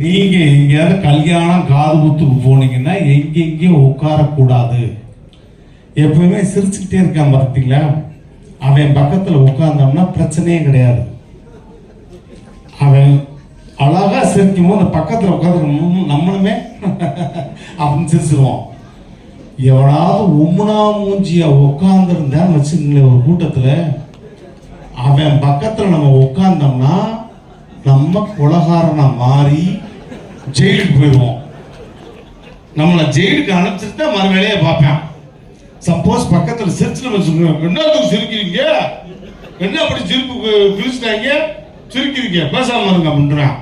நீங்க எங்கேயாவது கல்யாணம் காது குத்துக்கு போனீங்கன்னா எங்கெங்கேயும் உட்காரக்கூடாது. எப்பவுமே சிரிச்சுக்கிட்டே இருக்கான் பார்த்தீங்களா அவன் பக்கத்தில் உட்கார்ந்தோம்னா பிரச்சனையே கிடையாது. அவன் அழகா சிரிக்கும் போது பக்கத்தில் உட்காந்து நம்மளுமே அப்படின்னு சிரிச்சிருவோம் எவனாவது உம்முனா மூஞ்சியா உட்காந்துருந்தான்னு வச்சுங்களேன் ஒரு கூட்டத்தில். அவன் பக்கத்தில் நம்ம உட்காந்தோம்னா நம்ம குலகாரனை மாறி ஜெயிலுக்கு போயிடுவோம். நம்மளை ஜெயிலுக்கு அனுப்பிச்சிட்டு தான் மறு வேலையை பார்ப்பேன் சப்போஸ் பக்கத்தில் சிரிச்சில் வச்சுக்கோங்க என்னத்துக்கு சிரிக்கிறீங்க? என்ன அப்படி சிரிப்பு பிரிச்சுட்டாங்க சிரிக்கிறீங்க பேசாம இருங்க அப்படின்றான்.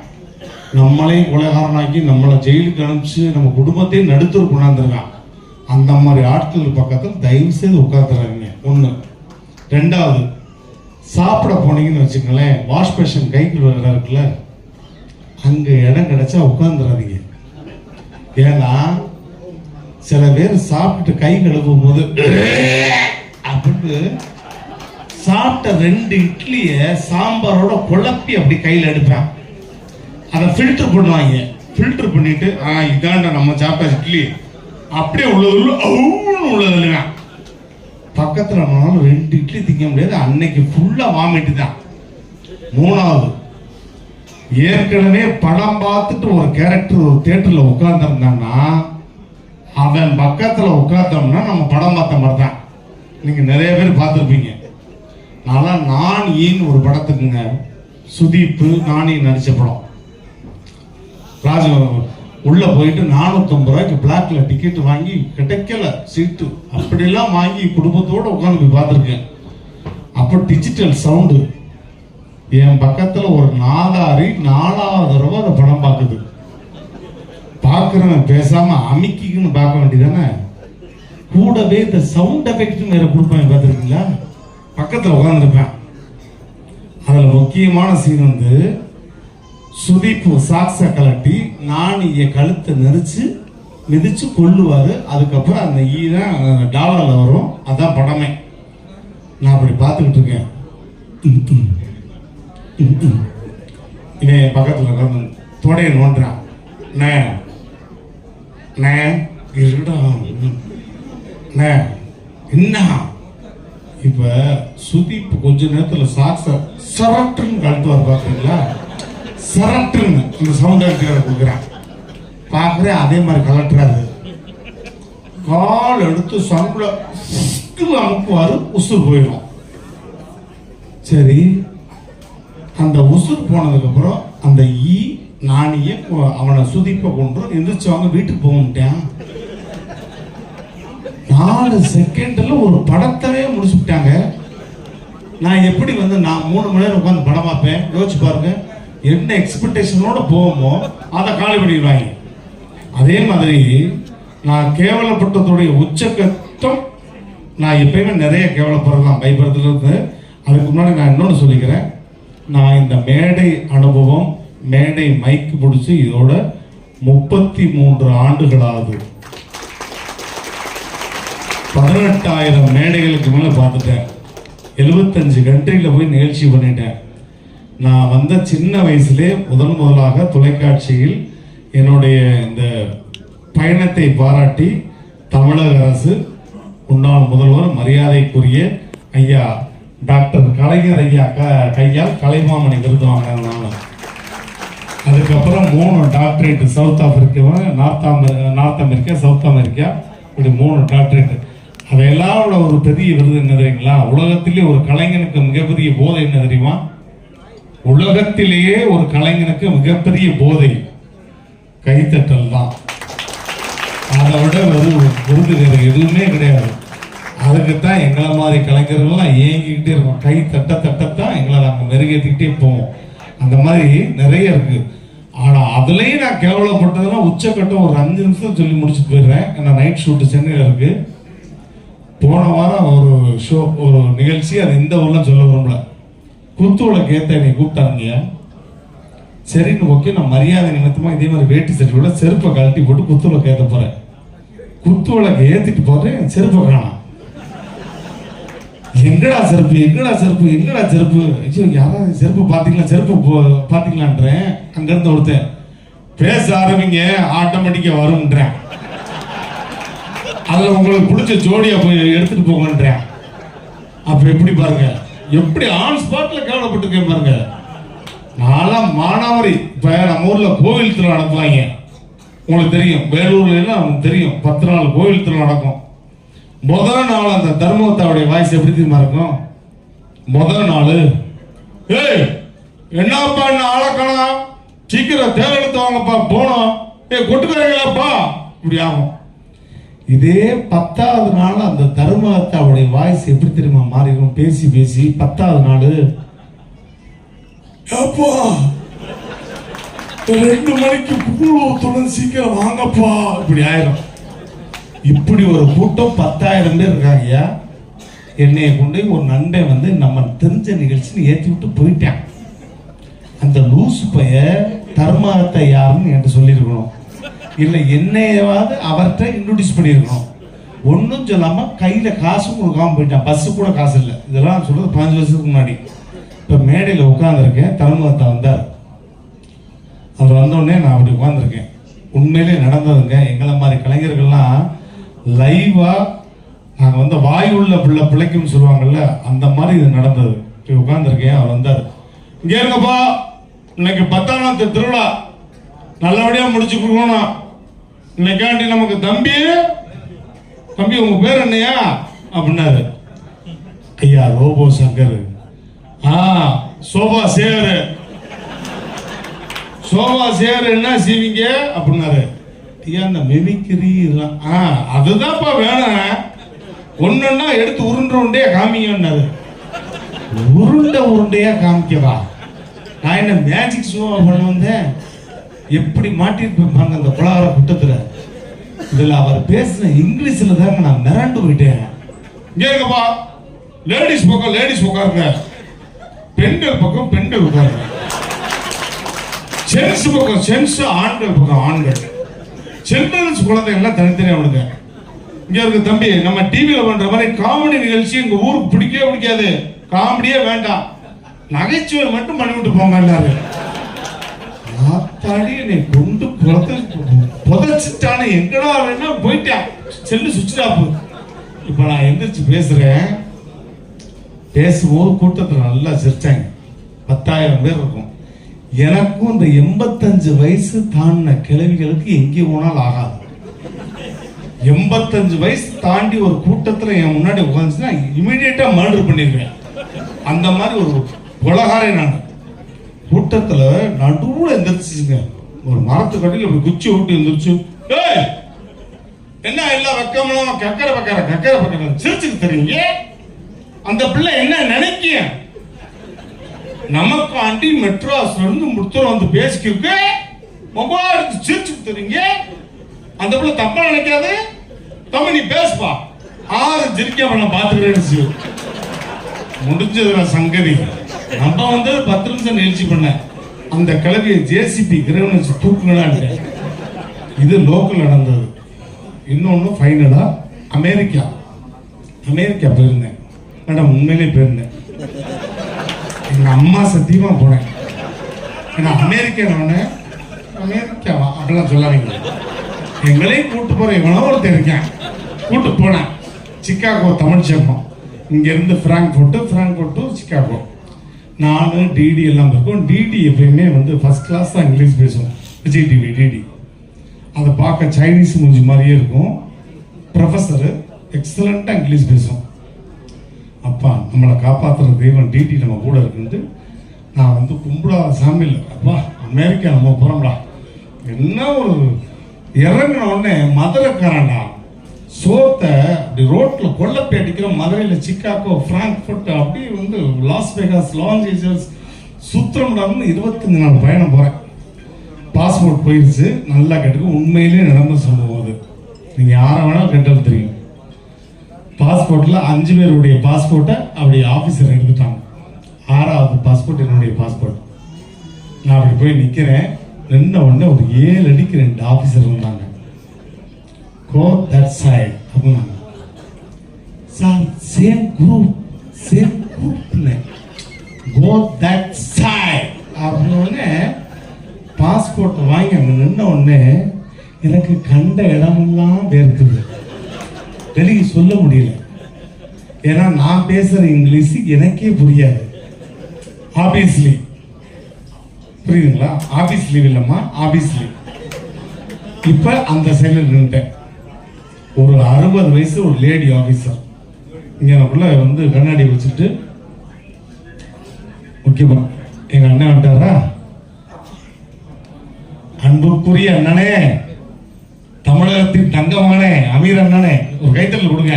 நம்மளையும் கொலைகாரனாக்கி நம்மளை ஜெயிலுக்கு அனுப்பிச்சு நம்ம குடும்பத்தையும் நடுத்தூர் கொண்டாந்துருக்கான். அந்த மாதிரி ஆட்கள் பக்கத்தில் தயவு செய்து உட்காந்துறாங்க ஒன்று ரெண்டாவது சாப்பிட போனீங்கன்னு வச்சுக்கோங்களேன் வாஷ் பேஷன் கைக்கு இருக்குல்ல. அங்க இடம் கிடைச்சா உட்காந்துடாதீங்க ஏன்னா சில பேர் சாப்பிட்டு கை கழுவும் போது அப்படின்னு சாப்பிட்ட ரெண்டு இட்லிய சாம்பாரோட குழப்பி அப்படி கையில் எடுப்பேன் அதை ஃபில்டர் பண்ணுவாங்க. ஃபில்டர் பண்ணிட்டு ஆ இதாண்டா நம்ம சாப்பிட்ட இட்லி. அப்படியே உள்ளது அவ்வளோ உள்ளது பக்கத்துல ரெண்டு இட்லி திங்க முடியாது. அன்னைக்கு ஃபுல்லா வாமிட்டு தான். மூணாவது ஏற்கனவே படம் பார்த்துட்டு ஒரு கேரக்டர் ஒரு தியேட்டர்ல உட்காந்துருந்தான்னா அவன் பக்கத்துல உட்காந்தோம்னா நம்ம படம் பார்த்த மாதிரி தான் நீங்க நிறைய பேர் பார்த்துருப்பீங்க. நான் நான் ஈன் ஒரு படத்துக்குங்க. சுதீப்பு நானி நடிச்ச படம். ராஜ உள்ள போயிட்டு நானூத்தம்பது ரூபாய்க்கு பிளாக்ல டிக்கெட் வாங்கி கிடைக்கல சீட்டு அப்படிலாம் வாங்கி குடும்பத்தோட உட்காந்து போய் பார்த்துருக்கேன். அப்போ டிஜிட்டல் சவுண்டு என் பக்கத்துல ஒரு நாலாரி நாலாவது தடவை அந்த படம் பார்க்குது. பார்க்குறவன் பேசாம அமிக்கிக்குன்னு பார்க்க வேண்டியதானே? கூடவே இந்த சவுண்ட் எஃபெக்ட்னு வேற கொடுப்பேன் பார்த்துருக்கீங்களா? பக்கத்தில் உட்காந்துருப்பேன் அதில் முக்கியமான சீன் வந்து சுதீப்பு சாக்ஸை கலட்டி என் கழுத்தை நெரிச்சு மிதிச்சு கொள்ளுவார் அதுக்கப்புறம் அந்த ஈ தான் டாலரில் வரும். அதான் படமே. நான் அப்படி பார்த்துக்கிட்டு இருக்கேன். ம். இவன் என் பக்கத்தில் உட்காந்து தொடைய நோண்டுறான் நே. நே. இருடா. நே. என்ன இப்ப சுதீப் கொஞ்ச நேரத்தில் சாக்ஸ சரட்டுன்னு கழட்டுவார் பாக்குறீங்களா? சரட்டுன்னு இந்த சவுண்ட் எடுக்கிற கொடுக்குறேன். பார்க்குறேன் அதே மாதிரி கலட்டுறாரு கால் எடுத்து சங்குல அமுக்குவாரு உசு போயிடும் சரி. அந்த உசுர் போனதுக்கப்புறம் அந்த ஈ நாணிய அவனை சுதிப்ப கொண்டு எந்திரிச்சு வாங்க வீட்டுக்கு போகட்டேன் நாலு செகண்ட்ல ஒரு படத்தவே முடிச்சுட்டாங்க. நான் எப்படி வந்து நான் மூணு மணி நேரம் உட்காந்து படம் பார்ப்பேன்? யோசிச்சு பாருங்க. என்ன எக்ஸ்பெக்டேஷனோட போவோமோ அதை காலி பண்ணிடுவாங்க. அதே மாதிரி நான் கேவலப்பட்டதுடைய உச்சக்கட்டம் நான் எப்பயுமே நிறைய கேவலப்படுறதான் பயப்படுறதுல இருந்து அதுக்கு முன்னாடி நான் இன்னொன்று சொல்லிக்கிறேன். நான் இந்த மேடை அனுபவம் மேடை மைக்கு பிடிச்சி இதோட முப்பத்தி மூன்று ஆண்டுகளாகுது பதினெட்டாயிரம் மேடைகளுக்கு மேலே பார்த்துட்டேன். எழுபத்தஞ்சு கண்ட்ரியில் போய் நிகழ்ச்சி பண்ணிட்டேன். நான் வந்த சின்ன வயசுலே முதன் முதலாக தொலைக்காட்சியில் என்னுடைய இந்த பயணத்தை பாராட்டி தமிழக அரசு முன்னாள் முதல்வர் மரியாதைக்குரிய ஐயா டாக்டர் கலைஞர் ஐயா க- கையால் கலைமாமணி விருது வாங்கினாங்க அதுக்கப்புறம் மூணு doctorate South Africa North America North America South America இப்படி மூணு டாக்டரேட் அதையெல்லாம் விட ஒரு பெரிய விருது என்ன தெரியுங்களா? உலகத்திலே ஒரு கலைஞனுக்கு மிகப்பெரிய போதை என்ன தெரியுமா? உலகத்திலேயே ஒரு கலைஞனுக்கு மிகப்பெரிய போதை. கைத்தட்டல் தான். அதை விட ஒரு விருது வேறு எதுவுமே கிடையாது. அதுக்குத்தான் எங்களை மாதிரி கலைஞர்கள்லாம் ஏங்கிக்கிட்டே இருக்கோம். கை தட்ட தட்டத்தான் எங்களை நாங்கள் மெருகேற்றிக்கிட்டே போவோம். அந்த மாதிரி நிறைய இருக்கு. ஆனால் அதுலேயும் நான் கேவலப்பட்டதுன்னா உச்சக்கட்டம் ஒரு அஞ்சு நிமிஷம் சொல்லி முடிச்சுட்டு போயிடுறேன். ஏன்னா நைட் ஷூட்டு சென்னையில் இருக்கு. போன வாரம் ஒரு ஷோ ஒரு நிகழ்ச்சி அது இந்த ஊர்ல சொல்ல விரும்பல. குத்துவோட கேத்த என்னை கூப்பிட்டாங்க சரின்னு ஓகே நான் மரியாதை நிமித்தமாக இதே மாதிரி வேட்டி சட்டியோட செருப்பை கழட்டி போட்டு குத்துவில கேத்த போகிறேன் குத்துவளக்கு ஏற்றிட்டு போகிறேன் செருப்பை காணோம் எங்கடா செருப்பு? எங்கடா செருப்பு? எங்கடா செருப்பு? ஐயோ யாராவது செருப்பு பார்த்தீங்களா செருப்பு போ- அங்கேருந்து ஒருத்தன் பேச ஆரம்பிங்க ஆட்டோமேட்டிக்காக வரும்ன்றேன். அதில் உங்களுக்கு பிடிச்ச ஜோடியை போய் எடுத்துகிட்டு போங்கன்றேன். அப்போ எப்படி பாருங்க? எப்படி ஆன் ஸ்பாட்டில் கேவலப்பட்டிருக்கேன் பாருங்க. நான்லாம் மானாவரி. இப்போ நம்ம ஊரில் கோவில் திருவிழா நடத்துவாங்க. உங்களுக்கு தெரியும். வேலூர்லாம் எல்லாம் தெரியும். பத்து நாள் கோவில் திருவிழா நடக்கும். முதல் நாள் அந்த தர்மத்தாவுடைய வாய்ஸ் எப்படி தெரியுமா இருக்கும்? முதல் நாள். ஏய் என்னப்பா என்ன ஆளக்கணும் சீக்கிரம் தேர்தெடுத்து வாங்கப்பா போனோம். ஏய் கொட்டுக்கிறீங்களாப்பா இப்படி ஆகும். இதே பத்தாவது நாள் அந்த தர்மத்தாவுடைய வாய்ஸ் எப்படி தெரியுமா மாறிடும் பேசி பேசி பத்தாவது நாள். அப்பா ரெண்டு மணிக்கு கூழுவத்துடன் சீக்கிரம் வாங்கப்பா. இப்படி ஆயிரும். இப்படி ஒரு கூட்டம் பத்தாயிரம் பேர் இருக்காங்கய்யா என்னைய கொண்டு போய் ஒரு நண்பன் வந்து நம்ம தெரிஞ்ச நிகழ்ச்சின்னு ஏற்றி விட்டு போயிட்டான். அந்த லூசு பைய தர்மத்தை யாருன்னு என்கிட்ட சொல்லியிருக்கணும். இல்லை என்னையாவது அவர்கிட்ட இன்ட்ரடியூஸ் பண்ணியிருக்கணும். ஒன்றும் சொல்லாமல் கையில் காசும் கொடுக்காம போயிட்டான். பஸ்ஸு கூட காசு இல்லை. இதெல்லாம் சொல்கிறது பதினஞ்சு வருஷத்துக்கு முன்னாடி. இப்போ மேடையில் உட்காந்துருக்கேன் தர்மத்தை வந்தார். அவர் வந்தோடனே நான் அப்படி உட்காந்துருக்கேன் உண்மையிலே நடந்ததுங்க. எங்களை மாதிரி கலைஞர்கள்லாம் லைவாக நாங்கள் வந்து வாய் உள்ள பிள்ளை பிழைக்கும்னு சொல்லுவாங்கல்ல அந்த மாதிரி இது நடந்தது. இப்போ உட்காந்துருக்கேன் அவர் வந்தார். இங்கே இருங்கப்பா. இன்னைக்கு பத்தாம் நாள் திருவிழா. நல்லபடியாக முடிச்சு கொடுக்கணும் இன்னைக்காண்டி நமக்கு தம்பி தம்பி உங்க பேர் என்னையா? அப்படின்னாரு. ஐயா ரோபோ சங்கர். ஆ சோபா சேரு சோபா சேரு என்ன செய்வீங்க? அப்படின்னாரு. ஐயா இந்த மிமிக்ரி இதெல்லாம் ஆ அதுதான்ப்பா வேணும் ஒன்னொன்னா எடுத்து உருண்டை உருண்டையா காமிங்கன்னாரு உருண்டை உருண்டையா காமிக்கவா? நான் என்ன மேஜிக் ஷோவா பண்ண வந்தேன்? எப்படி மாட்டிருப்பாங்க அந்த புலாவர குட்டத்துல இதுல அவர் பேசின இங்கிலீஷ்ல தாங்க நான் மிரண்டு போயிட்டேன். இங்க இருக்கப்பா லேடிஸ் பக்கம் லேடிஸ் உட்காருங்க. பெண்கள் பக்கம் பெண்கள் உட்காருங்க. சென்ஸ் பக்கம் சென்ஸ் ஆண்கள் பக்கம் ஆண்கள். சில்ட்ரன்ஸ் குழந்தைகள்லாம் தனித்தனியாக விடுங்க. இங்கே இருக்க தம்பி நம்ம டிவியில் பண்ணுற மாதிரி காமெடி நிகழ்ச்சி எங்கள் ஊருக்கு பிடிக்கவே பிடிக்காது. காமெடியே வேண்டாம். நகைச்சுவை மட்டும் பண்ணிவிட்டு போங்க எல்லாரும். ஆத்தாடி என்னை கொண்டு புறத்து புதைச்சிட்டானே. எங்கடா வேணா போயிட்டேன். செல்லு சுவிட்ச் ஆஃப் இப்ப நான் எந்திரிச்சு பேசுகிறேன் பேசும்போது கூட்டத்தில் நல்லா சிரிச்சாங்க. பத்தாயிரம் பேர் இருக்கும். எனக்கும் இந்த எண்பத்தஞ்சு வயசு தாண்டின கிழவிகளுக்கு எங்கே போனாலும் ஆகாது. எண்பத்தஞ்சு வயசு தாண்டி ஒரு கூட்டத்தில் என் முன்னாடி உட்காந்துச்சுன்னா இமீடியட்டாக மர்டர் பண்ணிடுவேன் அந்த மாதிரி ஒரு கொலகாரை நான். கூட்டத்தில் நடுவில் எந்திரிச்சுங்க ஒரு மரத்துக்கடியில் இப்படி குச்சி விட்டு எந்திரிச்சு என்ன எல்லாம் வெக்கமெல்லாம் கக்கரை பக்கற கக்கரை பக்கற சிரிச்சுக்கு தெரியுங்க அந்த பிள்ளை என்ன நினைக்கிறேன் நமக்காண்டி மெட்ராஸ்ல இருந்து முத்தூர் வந்து பேசிக்கிருக்கு மொபைல் எடுத்து சிரிச்சு தெரியுங்க. அந்த பிள்ளை தப்பா நினைக்காது. தம்பி நீ பேசுப்பா ஆறு ஜிரிக்காம நான் பாத்துக்கிறேன்னு முடிஞ்சதுல சங்கதி. நம்ம வந்து பத்து நிமிஷம் நிகழ்ச்சி பண்ண. அந்த கிளவியை ஜேசிபி கிரகணம் வச்சு இது லோக்கல் நடந்தது. இன்னொன்று ஃபைனலா அமெரிக்கா. அமெரிக்கா போயிருந்தேன். மேடம் உண்மையிலே போயிருந்தேன். எங்கள் அம்மா சத்தியமாக போனேன் ஏன்னா அமெரிக்கா நானு அமெரிக்காவா? அப்படிலாம் சொல்லாதீங்க. எங்களையும் கூட்டு போகிற எவனோ ஒருத்தர் இருக்கேன். கூட்டு போனேன். சிக்காகோ தமிழ் சேர்ப்போம் இங்கேருந்து ஃப்ராங்க்ஃபோர்ட்டு ஃப்ராங்க்ஃபோர்ட் டு சிக்காகோ நான் டிடி எல்லாம் இருக்கும் டிடி எப்பயுமே வந்து ஃபஸ்ட் கிளாஸ் தான் இங்கிலீஷ் பேசுவோம். விஜய் டிவி டிடி அதை பார்க்க சைனீஸ் மூஞ்சி மாதிரியே இருக்கும். ப்ரொஃபஸரு எக்ஸலண்ட்டாக இங்கிலீஷ் பேசுவோம் அப்பா நம்மளை காப்பாற்றுற தெய்வம் டிடி நம்ம கூட இருக்குன்ட்டு நான் வந்து கும்பிடாத சாமி இல்லை அப்பா அமெரிக்கா நம்ம போகிறோம்டா என்ன ஒரு இறங்கின உடனே மதுரைக்காரன்டா சோத்தை அப்படி ரோட்டில் கொல்லப்பை அடிக்கிற மதுரையில் சிக்காகோ ஃப்ராங்க்ஃபர்ட் அப்படி வந்து லாஸ் வேகாஸ் லாஸ் ஏஞ்சல்ஸ் சுத்திரம்டான்னு இருபத்தஞ்சு நாள் பயணம் போகிறேன் பாஸ்போர்ட் போயிடுச்சு நல்லா கேட்டுக்கு உண்மையிலேயே நடந்த சம்பவம் அது. நீங்கள் யாரை வேணாலும் கேட்டாலும் தெரியும். பாஸ்போர்ட்டில் அஞ்சு பேருடைய பாஸ்போர்ட்டை அப்படி ஆஃபீஸர் எடுத்துட்டாங்க. ஆறாவது பாஸ்போர்ட் என்னுடைய பாஸ்போர்ட். நான் அப்படி போய் நிற்கிறேன் நின்ன உடனே ஒரு ஏழு அடிக்கு ரெண்டு ஆஃபீஸர் வந்தாங்க. கோ தட் சைட் அப்படின்னாங்க. சார் சேம் குரூப் சேம் குரூப்னு கோ தட் சைட் அப்படின்னு பாஸ்போர்ட் வாங்கி அங்கே நின்ன உடனே எனக்கு கண்ட இடமெல்லாம் வேர்க்குது. வெளியே சொல்ல முடியல. ஏன்னா நான் பேசுற இங்கிலீஷ் எனக்கே புரியாது. ஆபீஸ்லி புரியுதுங்களா? ஆபீஸ் லீவ் இல்லம்மா ஆபீஸ் லீவ் இப்ப அந்த சைடில் நின்றுட்டேன் ஒரு அறுபது வயசு ஒரு லேடி ஆபீசர் இங்கே எனக்குள்ள வந்து கண்ணாடி வச்சுட்டு முக்கியமா எங்க அண்ணன் வந்துட்டாரா? அன்புக்குரிய அண்ணனே! தமிழகத்தின் தங்கமானே அமீர் அண்ணனே ஒரு கைத்தல் கொடுங்க.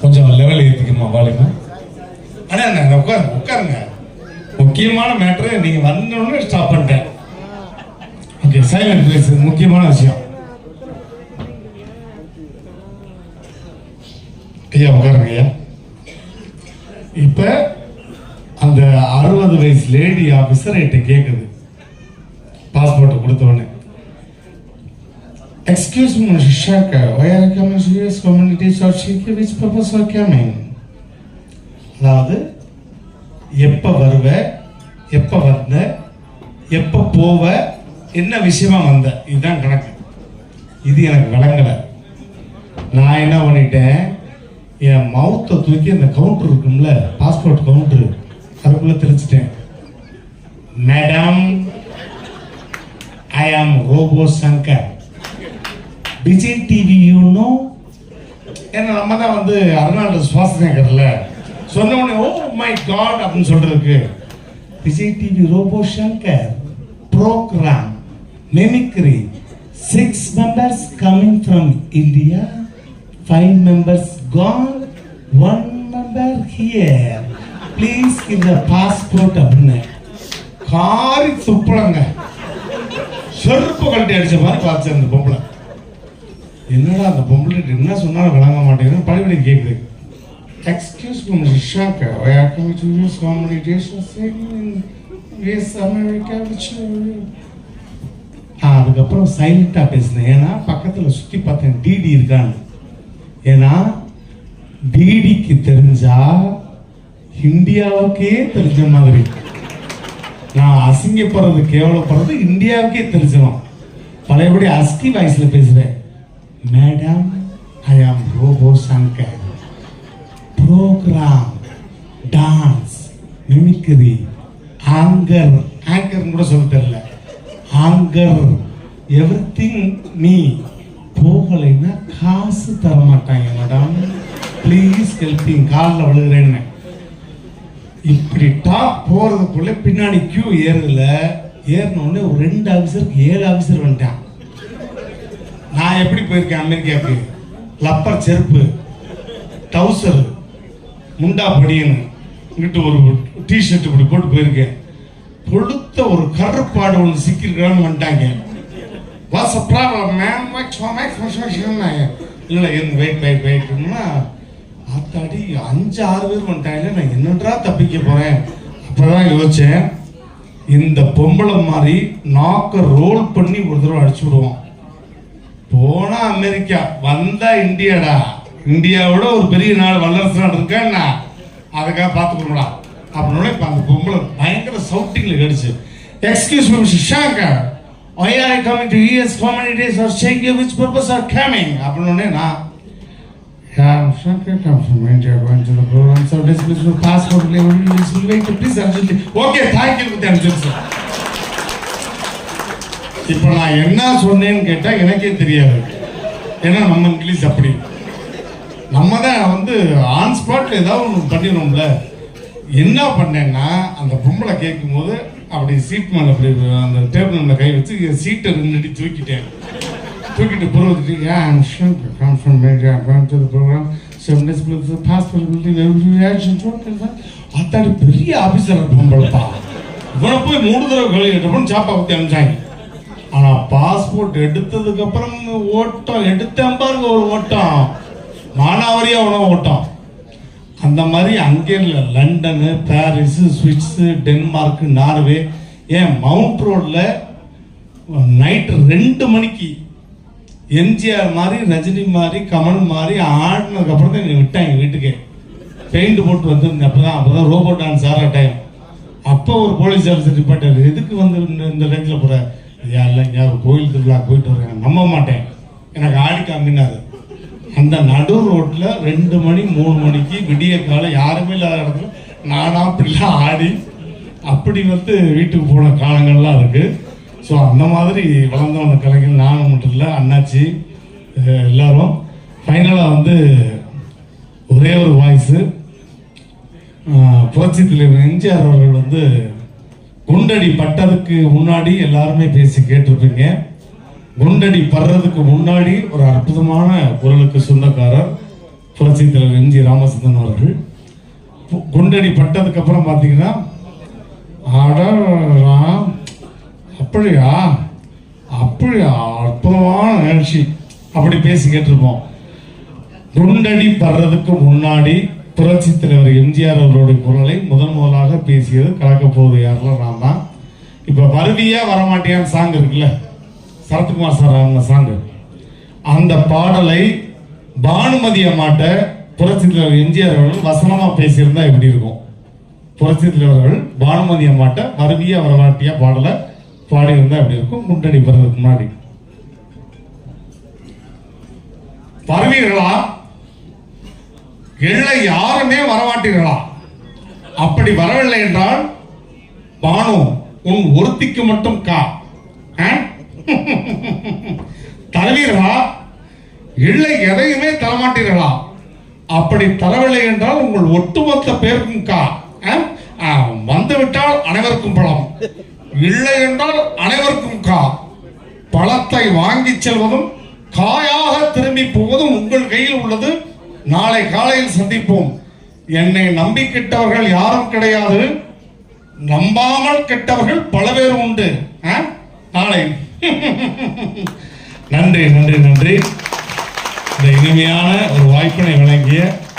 கொஞ்சம் லெவல் ஏற்றிக்குமா வாலிமா அண்ணா அண்ணா உட்காருங்க உட்காருங்க. முக்கியமான மேட்ரு நீங்க வந்தோடனே ஸ்டாப் பண்ணிட்டேன். ஓகே சைலண்ட் பிளேஸ் முக்கியமான விஷயம். ஐயா உட்காருங்க ஐயா. இப்போ அந்த அறுபது வயசு லேடி ஆபீசர் என்கிட்ட கேட்குது பாஸ்போர்ட்டை கொடுத்தவொடனே எக்ஸ்கியூஸ் மீ ஷாக்கா why are coming coming to US communities or Shiki which purpose அதாவது எப்போ வருவ எப்போ வந்த எப்போ போவ என்ன விஷயமா வந்த? இதுதான் கணக்கு. இது எனக்கு விளங்கலை. நான் என்ன பண்ணிட்டேன்? என் மவுத்தை தூக்கி அந்த கவுண்டர் இருக்கும்ல பாஸ்போர்ட் கவுண்டரு அதுக்குள்ள தெளிச்சிட்டேன். Madam I am robo Shankar Vijay TV you know ஏன்னா நம்ம தான் வந்து அருணாடு சுவாசநேகர்ல. சொன்ன உடனே ஓ மை காட் அப்படின்னு சொல்றதுக்கு. Vijay TV robo Shankar programme mimicry six members coming from India five members gone one member here please இந்த பாஸ்போர்ட் அப்படின்னு. காரி துப்புலங்க செருப்பு கழட்டி அடிச்ச மாதிரி பார்த்து அந்த பொம்பளை. என்னடா அந்த பொம்பளை என்ன சொன்னாலும் விளங்க மாட்டேங்குது பழையபடி கேட்குது excuse me mister Shankar I are coming to US communication yes America which அதுக்கப்புறம் சைலண்டாக பேசினேன். ஏன்னா பக்கத்தில் சுற்றி பார்த்தேன் டிடி இருக்கான்னு. ஏன்னா டிடிக்கு தெரிஞ்சால் இந்தியாவுக்கே தெரிஞ்ச மாதிரி. நான் அசிங்கப்படுறது கேவலப்படுறது இந்தியாவுக்கே தெரிஞ்சிடும். பழையபடி அஸ்கி வாய்ஸில் பேசுகிறேன் madam I am robo Shankar programme dance mimicry anchor ஆங்கர்னு கூட சொல்ல தெரியல. ஆங்கர் எவ்ரி திங் நீ போகலைன்னா காசு தர மாட்டாங்க மேடம் ப்ளீஸ் ஹெல்பிங் காலில் விழுகிறேன்னு. இப்படி டாப் போறதுக்குள்ள பின்னாடி கியூ ஏறுதுல ஏறின உடனே ஒரு ரெண்டு ஆஃபீஸருக்கு ஏழு ஆஃபீஸர் வந்துட்டான் நான் எப்படி போயிருக்கேன்? அமெரிக்காவுக்கு லப்பர் செருப்பு டவுசர் முண்டா படியன்னு இங்கிட்டு ஒரு டிஷர்ட் இப்படி போட்டு போயிருக்கேன். கொளுத்த ஒரு கருப்பாடு ஒன்று சிக்கிருக்கிறான்னு வந்துட்டாங்க. வாட்ஸ் அ ப்ராப்ளம் மேம் இல்லை என் வெயிட் வெயிட் வெயிட்னா ஆத்தாடி அஞ்சு ஆறு பேர் வந்துட்டாங்க நான் என்னன்றா தப்பிக்க போறேன்? அப்பதான் யோசிச்சேன். இந்த பொம்பளை மாதிரி நாக்க ரோல் பண்ணி ஒரு தடவை அடிச்சு விடுவோம் போனா அமெரிக்கா வந்தா இந்தியாடா. இந்தியாவோட ஒரு பெரிய நாடு வல்லரசு நாடு இருக்கா அதுக்காக பார்த்துக்கணும்டா அப்படின்னா இப்போ அந்த பொம்பளை பயங்கர சவுட்டிங்ல கடிச்சு excuse me mister Shankar Why are you coming to US for many days or saying which purpose are coming? அப்படின்னு நான் Yeah, I'm come from India, going to the program, so this is the passport, will wait, please urgently. Okay, thank you, with sir. இப்போ நான் என்ன சொன்னேன்னு கேட்டால் எனக்கே தெரியாது. ஏன்னா நம்ம இங்கிலீஷ் அப்படி. நம்ம தான் வந்து ஆன் ஸ்பாட்டில் ஏதாவது ஒன்று பண்ணிடணும்ல. என்ன பண்ணேன்னா அந்த பொம்பளை கேட்கும்போது அப்படி சீட் மேலே அப்படி அந்த டேபிள் மேலே கை வச்சு சீட்டை ரெண்டு தூக்கிட்டேன். தூக்கிட்டு புறத்துட்டு ஏன் come from programme going to the program அத்தாடி பெரிய ஆஃபீஸர் பொம்பளைப்பா. இவனை போய் மூணு தடவை கழுவி எடுப்போம் சாப்பா பற்றி அனுப்பிச்சாங்க. ஆனால் பாஸ்போர்ட் எடுத்ததுக்கு அப்புறம் ஓட்டம் எடுத்தேன் பாருங்க ஒரு ஓட்டம். மானாவரியா உணவு ஓட்டம். அந்த மாதிரி அங்கே இல்லை லண்டனு பாரிஸு சுவிட்ஸு டென்மார்க்கு நார்வே ஏன் மவுண்ட் ரோடில் நைட்டு ரெண்டு மணிக்கு எம்ஜிஆர் மாதிரி ரஜினி மாதிரி கமல் மாதிரி ஆடினதுக்கு அப்புறம் தான் என்னை விட்டாங்க வீட்டுக்கே. பெயிண்ட் போட்டு வந்து அப்பதான் அப்பதான் ரோபோ டான்ஸ் ஆற டைம் அப்போ ஒரு போலீஸ் ஆஃபீஸர் நிப்பாட்டாரு. எதுக்கு வந்து இந்த- இந்த ரேஞ்சில் போற? ஐயா இல்லை இங்கே ஒரு கோயில் திருவிழா போயிட்டு வரேன் நம்ப மாட்டேன். எனக்கு ஆடி காமினாரு. அந்த நடு ரோட்டில் ரெண்டு மணி மூணு மணிக்கு விடிய காலம் யாருமே இல்லாத இடத்துல நானாக அப்படிலாம் ஆடி அப்படி வந்து வீட்டுக்கு போன காலங்கள்லாம் இருக்குது ஸோ அந்த மாதிரி வளர்ந்த வந்த கலைஞர் நானும் மட்டும் இல்லை அண்ணாச்சி எல்லாரும் ஃபைனலாக வந்து ஒரே ஒரு வாய்ஸு புரட்சி தலைவர் எம்ஜிஆர் அவர்கள் வந்து குண்டடி பட்டதுக்கு முன்னாடி எல்லாருமே பேசி கேட்டிருப்பீங்க. குண்டடி படுறதுக்கு முன்னாடி ஒரு அற்புதமான குரலுக்கு சொந்தக்காரர் புரட்சி தலைவர் எம்ஜி ராமச்சந்திரன் அவர்கள். குண்டடி பட்டதுக்கு அப்புறம் பார்த்தீங்கன்னா ராம் அப்படியா? அப்படியா? அற்புதமான நிகழ்ச்சி. அப்படி பேசிக்கிட்டு இருப்போம் குண்டடி படுறதுக்கு முன்னாடி புரட்சி தலைவர் எம்ஜிஆர் அவர்களுடைய குரலை முதன் முதலாக பேசியது கலக்க போவது யாரெல்லாம் நான் தான் இப்போ வருவியா வரமாட்டியான்னு சாங் இருக்குல்ல? சரத்குமார் சார் அவங்க சாங் அந்த பாடலை பானுமதி அம்மாட்ட புரட்சி தலைவர் எம்ஜிஆர் அவர்கள் வசனமாக பேசியிருந்தா எப்படி இருக்கும்? புரட்சி தலைவர்கள் பானுமதி அம்மாட்ட வருவியா வரமாட்டியா பாடலை பாடி இருந்தால் எப்படி இருக்கும் குண்டடி படுறதுக்கு முன்னாடி. வருவீர்களா எல்லை யாருமே வரமாட்டீர்களா? அப்படி வரவில்லை என்றால் பானு உன் ஒருத்திக்கு மட்டும் கா. தருவீர்களா? இல்லை எதையுமே தரமாட்டீர்களா? அப்படி தரவில்லை என்றால் உங்கள் ஒட்டுமொத்த பேருக்கும் கா. வந்துவிட்டால் அனைவருக்கும் பழம். இல்லை என்றால் அனைவருக்கும் கா. பழத்தை வாங்கிச் செல்வதும் காயாக திரும்பி போவதும் உங்கள் கையில் உள்ளது. நாளை காலையில் சந்திப்போம். என்னை நம்பி கெட்டவர்கள் யாரும் கிடையாது. நம்பாமல் கெட்டவர்கள் பல பேர் உண்டு. ஆ? நாளை. நன்றி நன்றி நன்றி. இந்த இனிமையான ஒரு வாய்ப்பினை வழங்கிய